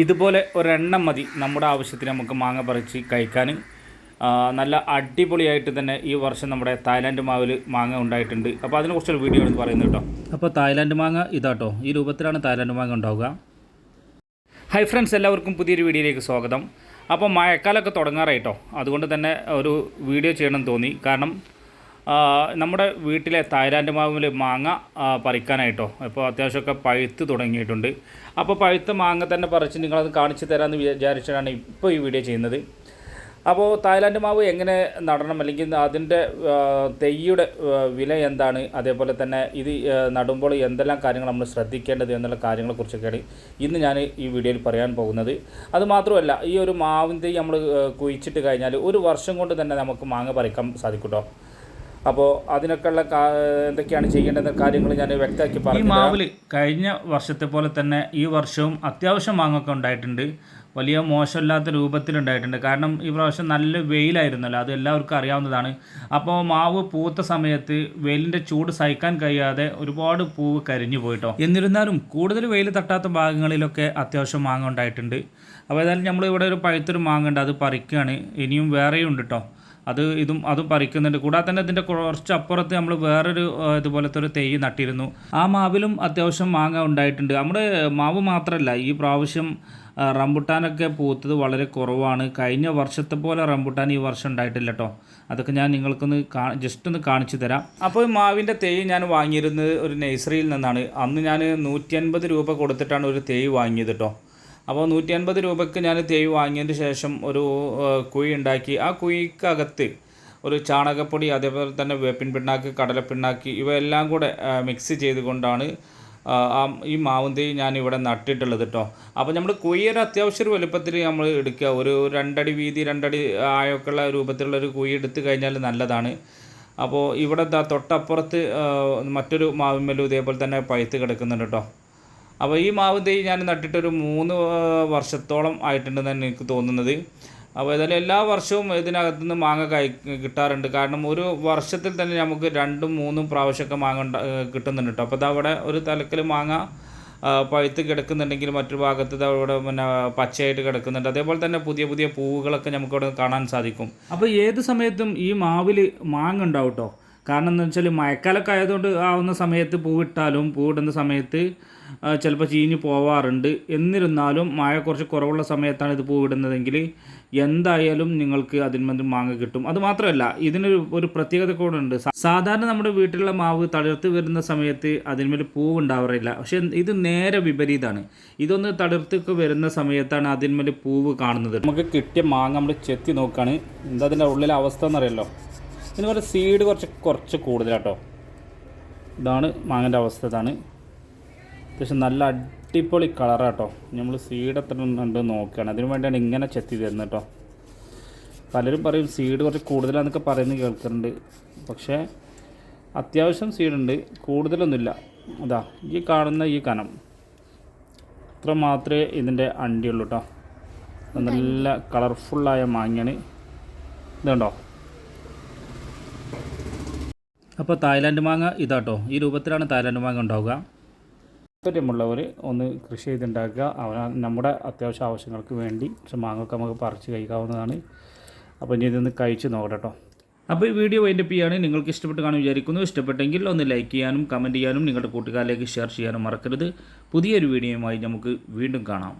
ഇതുപോലെ ഒരെണ്ണം മതി നമ്മുടെ ആവശ്യത്തിന് നമുക്ക് മാങ്ങ പറിച്ച് കഴിക്കാൻ നല്ല അടിപൊളിയായിട്ട് തന്നെ ഈ വർഷം നമ്മുടെ തായ്ലാൻഡ് മാവിൽ മാങ്ങ ഉണ്ടായിട്ടുണ്ട്. അപ്പോൾ അതിനെക്കുറിച്ചൊരു വീഡിയോ ആണ് പറയുന്നത് കേട്ടോ. അപ്പോൾ തായ്ലാൻഡ് മാങ്ങ ഇതാട്ടോ. ഈ രൂപത്തിലാണ് തായ്ലാൻഡ് മാങ്ങ ഉണ്ടാവുക. ഹൈ ഫ്രണ്ട്സ് എല്ലാവർക്കും പുതിയൊരു വീഡിയോയിലേക്ക് സ്വാഗതം. അപ്പോൾ മഴക്കാലമൊക്കെ തുടങ്ങാറായിട്ടോ. അതുകൊണ്ട് തന്നെ ഒരു വീഡിയോ ചെയ്യണമെന്ന് തോന്നി. കാരണം നമ്മുടെ വീട്ടിലെ തായ്ലാൻഡ് മാവിൽ മാങ്ങ പറിക്കാനായിട്ടോ. ഇപ്പോൾ അത്യാവശ്യമൊക്കെ പഴുത്ത് തുടങ്ങിയിട്ടുണ്ട്. അപ്പോൾ പഴുത്ത മാങ്ങ തന്നെ പറിച്ച് നിങ്ങളത് കാണിച്ചു തരാമെന്ന് വിചാരിച്ചിട്ടാണ് ഇപ്പോൾ ഈ വീഡിയോ ചെയ്യുന്നത്. അപ്പോൾ തായ്ലാൻഡ് മാവ് എങ്ങനെ നടണം? അല്ലെങ്കിൽ അതിന്റെ തെയ്യുടെ വില എന്താണ്? അതേപോലെ തന്നെ ഇത് നടുമ്പോൾ എന്തെല്ലാം കാര്യങ്ങൾ നമ്മൾ ശ്രദ്ധിക്കേണ്ടത് എന്നുള്ള കാര്യങ്ങളെക്കുറിച്ചൊക്കെയാണ് ഇന്ന് ഞാൻ ഈ വീഡിയോയിൽ പറയാൻ പോകുന്നത്. അതുമാത്രമല്ല ഈ ഒരു മാവിൻ തൈ നമ്മൾ കുഴിച്ചിട്ട് കഴിഞ്ഞാൽ ഒരു വർഷം കൊണ്ട് തന്നെ നമുക്ക് മാങ്ങ പറിക്കാൻ സാധിക്കും കേട്ടോ അപ്പോൾ അതിനൊക്കെയുള്ള എന്തൊക്കെയാണ് ചെയ്യേണ്ടത് കാര്യങ്ങൾ ഞാൻ വ്യക്തമാക്കി പറഞ്ഞു ഈ മാവിൽ കഴിഞ്ഞ വർഷത്തെ പോലെ തന്നെ ഈ വർഷവും അത്യാവശ്യം മാങ്ങൊക്കെ ഉണ്ടായിട്ടുണ്ട്. വലിയ മോശമില്ലാത്ത രൂപത്തിലുണ്ടായിട്ടുണ്ട്. കാരണം ഈ പ്രാവശ്യം നല്ല വെയിലായിരുന്നല്ലോ അത് എല്ലാവർക്കും അറിയാവുന്നതാണ്. അപ്പോൾ മാവ് പൂത്ത സമയത്ത് വെയിലിന്റെ ചൂട് സഹിക്കാൻ കഴിയാതെ ഒരുപാട് പൂവ് കരിഞ്ഞു പോയിട്ടോ. എന്നിരുന്നാലും കൂടുതൽ വെയിൽ തട്ടാത്ത ഭാഗങ്ങളിലൊക്കെ അത്യാവശ്യം മാങ്ങ ഉണ്ടായിട്ടുണ്ട്. അപ്പോൾ ഏതായാലും നമ്മളിവിടെ ഒരു പഴുത്തൊരു മാങ്ങ ഉണ്ട് അത് പറിക്കുകയാണ് ഇനിയും വേറെയും ഉണ്ട് കേട്ടോ അത് ഇതും അതും പറിക്കുന്നുണ്ട്. കൂടാതെ തന്നെ ഇതിന്റെ കുറച്ച് അപ്പുറത്ത് നമ്മൾ വേറൊരു ഇതുപോലത്തെ ഒരു തെയ്യ് നട്ടിരുന്നു. ആ മാവിലും അത്യാവശ്യം മാങ്ങ ഉണ്ടായിട്ടുണ്ട്. നമ്മുടെ മാവ് മാത്രമല്ല ഈ പ്രാവശ്യം റംബുട്ടാനൊക്കെ പൂത്തത് വളരെ കുറവാണ്. കഴിഞ്ഞ വർഷത്തെ പോലെ റംബുട്ടാൻ ഈ വർഷം ഉണ്ടായിട്ടില്ല കേട്ടോ അതൊക്കെ ഞാൻ നിങ്ങൾക്കൊന്ന് കാ ജസ്റ്റ് ഒന്ന് കാണിച്ചു തരാം. അപ്പോൾ ഈ മാവിന്റെ തേയ് ഞാൻ വാങ്ങിയിരുന്നത് ഒരു നഴ്സറിയിൽ നിന്നാണ്. അന്ന് ഞാൻ നൂറ്റി രൂപ കൊടുത്തിട്ടാണ് ഒരു തേയ് വാങ്ങിയത് കേട്ടോ അപ്പോൾ നൂറ്റി അൻപത് രൂപയ്ക്ക് ഞാൻ തേയ് വാങ്ങിയതിന് ശേഷം ഒരു കുഴി ഉണ്ടാക്കി. ആ കുഴിക്കകത്ത് ഒരു ചാണകപ്പൊടി അതേപോലെ തന്നെ വേപ്പിൻ പിണ്ണാക്ക് കടലപ്പിണ്ണാക്ക് ഇവയെല്ലാം കൂടെ മിക്സ് ചെയ്തുകൊണ്ടാണ് ആ, ഈ മാവും തൈ ഞാൻ ഇവിടെ നട്ടിട്ടുള്ളത് കേട്ടോ അപ്പോൾ നമ്മൾ കുഴി അത്യാവശ്യ ഒരു വലുപ്പത്തിൽ നമ്മൾ എടുക്കുക. ഒരു രണ്ടടി വീതി രണ്ടടി ആയൊക്കെയുള്ള രൂപത്തിലുള്ള ഒരു കുഴി എടുത്തു കഴിഞ്ഞാൽ നല്ലതാണ്. അപ്പോൾ ഇവിടെ തൊട്ടപ്പുറത്ത് മറ്റൊരു മറ്റൊരു മാവിന്മേലും ഇതേപോലെ തന്നെ പഴുത്ത് കിടക്കുന്നുണ്ട് കേട്ടോ അപ്പോൾ ഈ മാവ് തൈ ഞാൻ നട്ടിട്ടൊരു മൂന്ന് വർഷത്തോളം തന്നെ എനിക്ക് തോന്നുന്നത്. അപ്പോൾ ഏതായാലും എല്ലാ വർഷവും ഇതിനകത്തു നിന്ന് മാങ്ങ കൈ കിട്ടാറുണ്ട്. കാരണം ഒരു വർഷത്തിൽ തന്നെ നമുക്ക് രണ്ടും മൂന്നും പ്രാവശ്യമൊക്കെ മാങ്ങ കിട്ടുന്നുണ്ട് കേട്ടോ അപ്പോൾ അവിടെ ഒരു തലക്കൽ മാങ്ങ പഴുത്ത് കിടക്കുന്നുണ്ടെങ്കിൽ മറ്റൊരു ഭാഗത്ത് അവിടെ പിന്നെ പച്ചയായിട്ട് കിടക്കുന്നുണ്ട്. അതേപോലെ തന്നെ പുതിയ പുതിയ പൂവുകളൊക്കെ നമുക്കിവിടെ കാണാൻ സാധിക്കും. അപ്പോൾ ഏത് സമയത്തും ഈ മാവിൽ മാങ്ങ ഉണ്ടാവും കേട്ടോ കാരണം എന്ന് വെച്ചാൽ മഴക്കാലമൊക്കെ ആയതുകൊണ്ട് ആവുന്ന സമയത്ത് പൂവിട്ടാലും പൂവിടുന്ന സമയത്ത് ചിലപ്പോൾ ചീഞ്ഞ് പോവാറുണ്ട്. എന്നിരുന്നാലും മഴ കുറച്ച് കുറവുള്ള സമയത്താണ് ഇത് പൂവിടുന്നതെങ്കിൽ എന്തായാലും നിങ്ങൾക്ക് അതിന്മേൽ മാങ്ങ കിട്ടും. അതുമാത്രമല്ല ഇതിനൊരു ഒരു പ്രത്യേകത കൂടെ ഉണ്ട് സാധാരണ നമ്മുടെ വീട്ടിലുള്ള മാവ് തളിർത്ത് വരുന്ന സമയത്ത് അതിന്മേൽ പൂവ് ഉണ്ടാവാറില്ല. പക്ഷേ ഇത് നേരെ വിപരീതമാണ് ഇതൊന്ന് തളിർത്തൊക്കെ വരുന്ന സമയത്താണ് അതിന്മേൽ പൂവ് കാണുന്നത്. നമുക്ക് കിട്ടിയ മാങ്ങ നമ്മൾ ചെത്തി നോക്കുകയാണ് എന്താ അതിന്റെ ഉള്ളിലെ അവസ്ഥ എന്നറിയല്ലോ ഇതിന് കുറച്ച് സീഡ് കുറച്ച് കുറച്ച് കൂടുതലാട്ടോ. ഇതാണ് മാങ്ങന്റെ അവസ്ഥ ഇതാണ്. അത്യാവശ്യം നല്ല അടിപൊളി കളറാട്ടോ. നമ്മൾ സീഡ് എത്ര ഉണ്ട് നോക്കുകയാണ്. അതിന് വേണ്ടിയാണ് ഇങ്ങനെ ചെത്തി തരുന്നത് കേട്ടോ. പലരും പറയും സീഡ് കുറച്ച് കൂടുതലാണെന്നൊക്കെ പറയുന്നത് കേൾക്കുന്നുണ്ട് പക്ഷേ അത്യാവശ്യം സീഡുണ്ട് കൂടുതലൊന്നുമില്ല. അതാ ഈ കാണുന്ന ഈ കനം. ഇത്ര മാത്രമേ ഇതിന്റെ അണ്ടിയുള്ളൂ കേട്ടോ. നല്ല കളർഫുള്ളായ മാങ്ങയാണ്. ഇതുണ്ടോ? അപ്പോൾ തായ്ലാൻഡ് മാങ്ങ ഇതാട്ടോ. ഈ രൂപത്തിലാണ് തായ്ലാൻഡ് മാങ്ങ ഉണ്ടാവുക. താല്പര്യമുള്ളവർ ഒന്ന് കൃഷി ചെയ്തുണ്ടാക്കുക. അവന നമ്മുടെ അത്യാവശ്യ ആവശ്യങ്ങൾക്ക് വേണ്ടി പക്ഷെ മാങ്ങൊക്കെ നമുക്ക് പറിച്ച് കഴിക്കാവുന്നതാണ്. അപ്പോൾ ഇനി ഇതൊന്ന് കഴിച്ച് നോക്കട്ടോ അപ്പോൾ ഈ വീഡിയോ വൈൻഡപ്പ് ചെയ്യാണ്. നിങ്ങൾക്ക് ഇഷ്ടപ്പെട്ട് കാണാൻ വിചാരിക്കുന്നു. ഇഷ്ടപ്പെട്ടെങ്കിൽ ഒന്ന് ലൈക്ക് ചെയ്യാനും കമന്റ് ചെയ്യാനും നിങ്ങളുടെ കൂട്ടുകാരിലേക്ക് ഷെയർ ചെയ്യാനും മറക്കരുത്. പുതിയൊരു വീഡിയോയുമായി നമുക്ക് വീണ്ടും കാണാം.